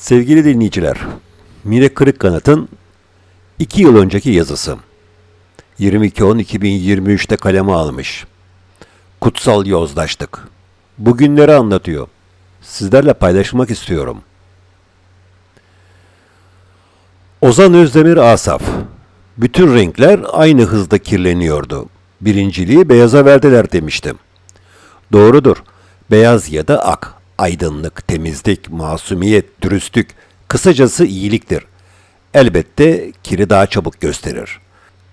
Sevgili dinleyiciler, Mine Kırıkkanat'ın 2 yıl önceki yazısı. 22.10.2023'te kaleme almış. Kutsal yozlaştık. Bugünleri anlatıyor. Sizlerle paylaşmak istiyorum. Ozan Özdemir Asaf. Bütün renkler aynı hızda kirleniyordu. Birinciliği beyaza verdiler demiştim. Doğrudur. Beyaz ya da ak, aydınlık, temizlik, masumiyet, dürüstlük, kısacası iyiliktir. Elbette kiri daha çabuk gösterir.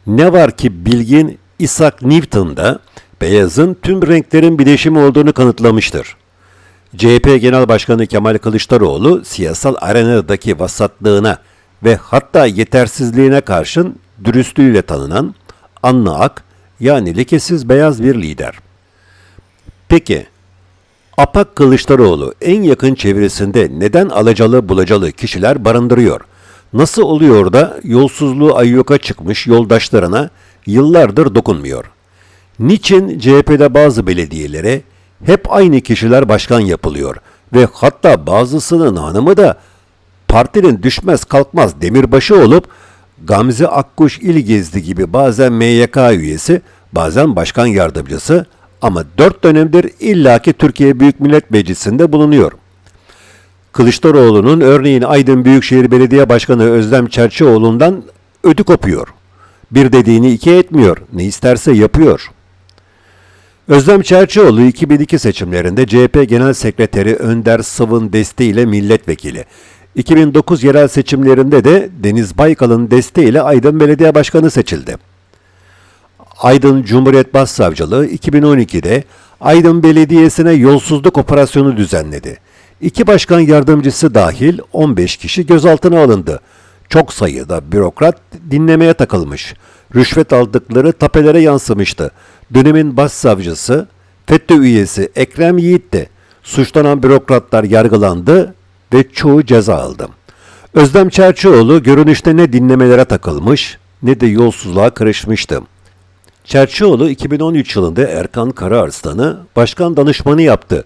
Ne var ki bilgin Isaac Newton'da beyazın tüm renklerin bileşimi olduğunu kanıtlamıştır. CHP Genel Başkanı Kemal Kılıçdaroğlu siyasal arenadaki vasatlığına ve hatta yetersizliğine karşın dürüstlüğüyle tanınan Anna Ak yani lekesiz beyaz bir lider. Peki, Apak Kılıçdaroğlu en yakın çevresinde neden alacalı bulacalı kişiler barındırıyor? Nasıl oluyor da yolsuzluğu ayyuka çıkmış yoldaşlarına yıllardır dokunmuyor? Niçin CHP'de bazı belediyelere hep aynı kişiler başkan yapılıyor ve hatta bazısının hanımı da partinin düşmez kalkmaz demirbaşı olup Gamze Akkuş İlgezdi gibi bazen MYK üyesi, bazen başkan yardımcısı ama dört dönemdir illaki Türkiye Büyük Millet Meclisi'nde bulunuyor. Kılıçdaroğlu'nun örneğin Aydın Büyükşehir Belediye Başkanı Özlem Çerçioğlu'ndan ödü kopuyor. Bir dediğini iki etmiyor, ne isterse yapıyor. Özlem Çerçioğlu 2002 seçimlerinde CHP Genel Sekreteri Önder Sıvın desteğiyle milletvekili. 2009 yerel seçimlerinde de Deniz Baykal'ın desteğiyle Aydın Belediye Başkanı seçildi. Aydın Cumhuriyet Başsavcılığı 2012'de Aydın Belediyesi'ne yolsuzluk operasyonu düzenledi. İki başkan yardımcısı dahil 15 kişi gözaltına alındı. Çok sayıda bürokrat dinlemeye takılmış. Rüşvet aldıkları tapelere yansımıştı. Dönemin başsavcısı FETÖ üyesi Ekrem Yiğit de suçlanan bürokratlar yargılandı ve çoğu ceza aldı. Özlem Çerçioğlu görünüşte ne dinlemelere takılmış ne de yolsuzluğa karışmıştı. Çerçioğlu 2013 yılında Erkan Karaarslan'ı başkan danışmanı yaptı.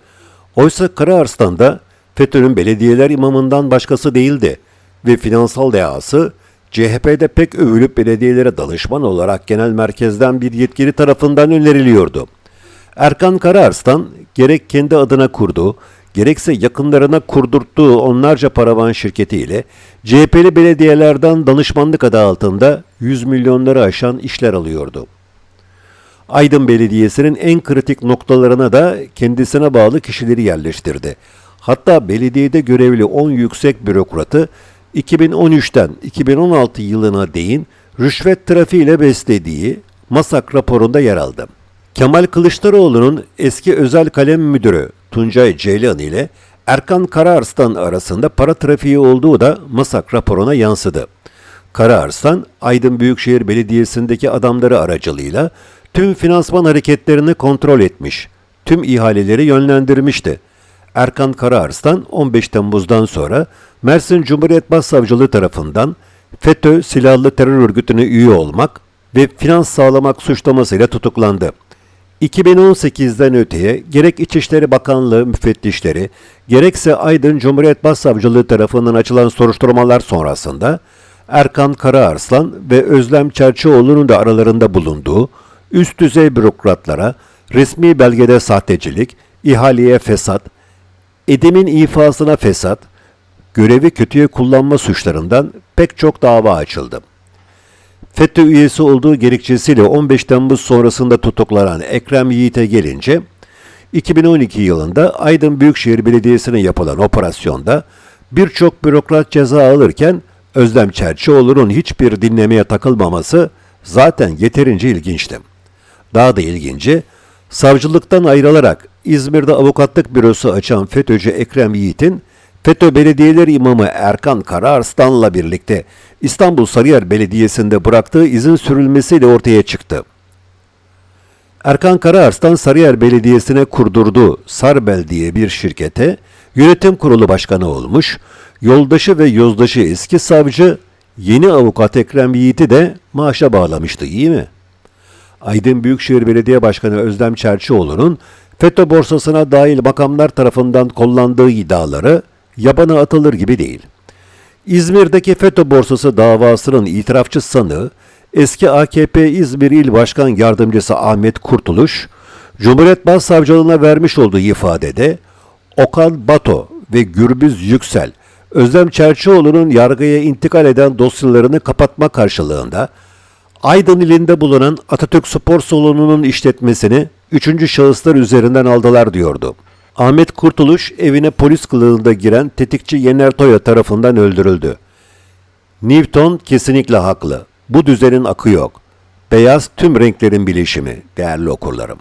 Oysa Karaarslan da FETÖ'nün belediyeler imamından başkası değildi ve finansal dehası CHP'de pek övülüp belediyelere danışman olarak genel merkezden bir yetkili tarafından öneriliyordu. Erkan Karaarslan gerek kendi adına kurduğu, gerekse yakınlarına kurdurttuğu onlarca paravan şirketiyle CHP'li belediyelerden danışmanlık adı altında 100 milyonları aşan işler alıyordu. Aydın Belediyesi'nin en kritik noktalarına da kendisine bağlı kişileri yerleştirdi. Hatta belediyede görevli 10 yüksek bürokratı 2013'ten 2016 yılına değin rüşvet trafiğiyle beslediği MASAK raporunda yer aldı. Kemal Kılıçdaroğlu'nun eski özel kalem müdürü Tuncay Ceylan ile Erkan Karaarslan arasında para trafiği olduğu da MASAK raporuna yansıdı. Karaarslan, Aydın Büyükşehir Belediyesi'ndeki adamları aracılığıyla tüm finansman hareketlerini kontrol etmiş, tüm ihaleleri yönlendirmişti. Erkan Karaarslan 15 Temmuz'dan sonra Mersin Cumhuriyet Başsavcılığı tarafından FETÖ silahlı terör örgütüne üye olmak ve finans sağlamak suçlamasıyla tutuklandı. 2018'den öteye gerek İçişleri Bakanlığı müfettişleri gerekse Aydın Cumhuriyet Başsavcılığı tarafından açılan soruşturmalar sonrasında Erkan Karaarslan ve Özlem Çerçioğlu'nun da aralarında bulunduğu üst düzey bürokratlara resmi belgede sahtecilik, ihaleye fesat, edemin ifasına fesat, görevi kötüye kullanma suçlarından pek çok dava açıldı. FETÖ üyesi olduğu gerekçesiyle 15 Temmuz sonrasında tutuklanan Ekrem Yiğit'e gelince, 2012 yılında Aydın Büyükşehir Belediyesi'ne yapılan operasyonda birçok bürokrat ceza alırken Özlem Çerçioğlu'nun hiçbir dinlemeye takılmaması zaten yeterince ilginçti. Daha da ilginci, savcılıktan ayrılarak İzmir'de avukatlık bürosu açan FETÖ'cü Ekrem Yiğit'in FETÖ Belediyeler İmamı Erkan Karaarslan'la birlikte İstanbul Sarıyer Belediyesi'nde bıraktığı izin sürülmesiyle ortaya çıktı. Erkan Karaarslan Sarıyer Belediyesi'ne kurdurduğu Sarbel diye bir şirkete yönetim kurulu başkanı olmuş, yoldaşı ve yozdaşı eski savcı yeni avukat Ekrem Yiğit'i de maaşa bağlamıştı iyi mi? Aydın Büyükşehir Belediye Başkanı Özlem Çerçioğlu'nun FETÖ borsasına dahil makamlar tarafından kullandığı iddiaları yabana atılır gibi değil. İzmir'deki FETÖ borsası davasının itirafçı sanığı, eski AKP İzmir İl Başkan Yardımcısı Ahmet Kurtuluş, Cumhuriyet Başsavcılığına vermiş olduğu ifadede Okan Bato ve Gürbüz Yüksel, Özlem Çerçioğlu'nun yargıya intikal eden dosyalarını kapatma karşılığında Aydın ilinde bulunan Atatürk Spor Salonu'nun işletmesini üçüncü şahıslar üzerinden aldılar diyordu. Ahmet Kurtuluş evine polis kılığında giren tetikçi Yener Toya tarafından öldürüldü. Newton kesinlikle haklı. Bu düzenin akı yok. Beyaz tüm renklerin bilişimi değerli okurlarım.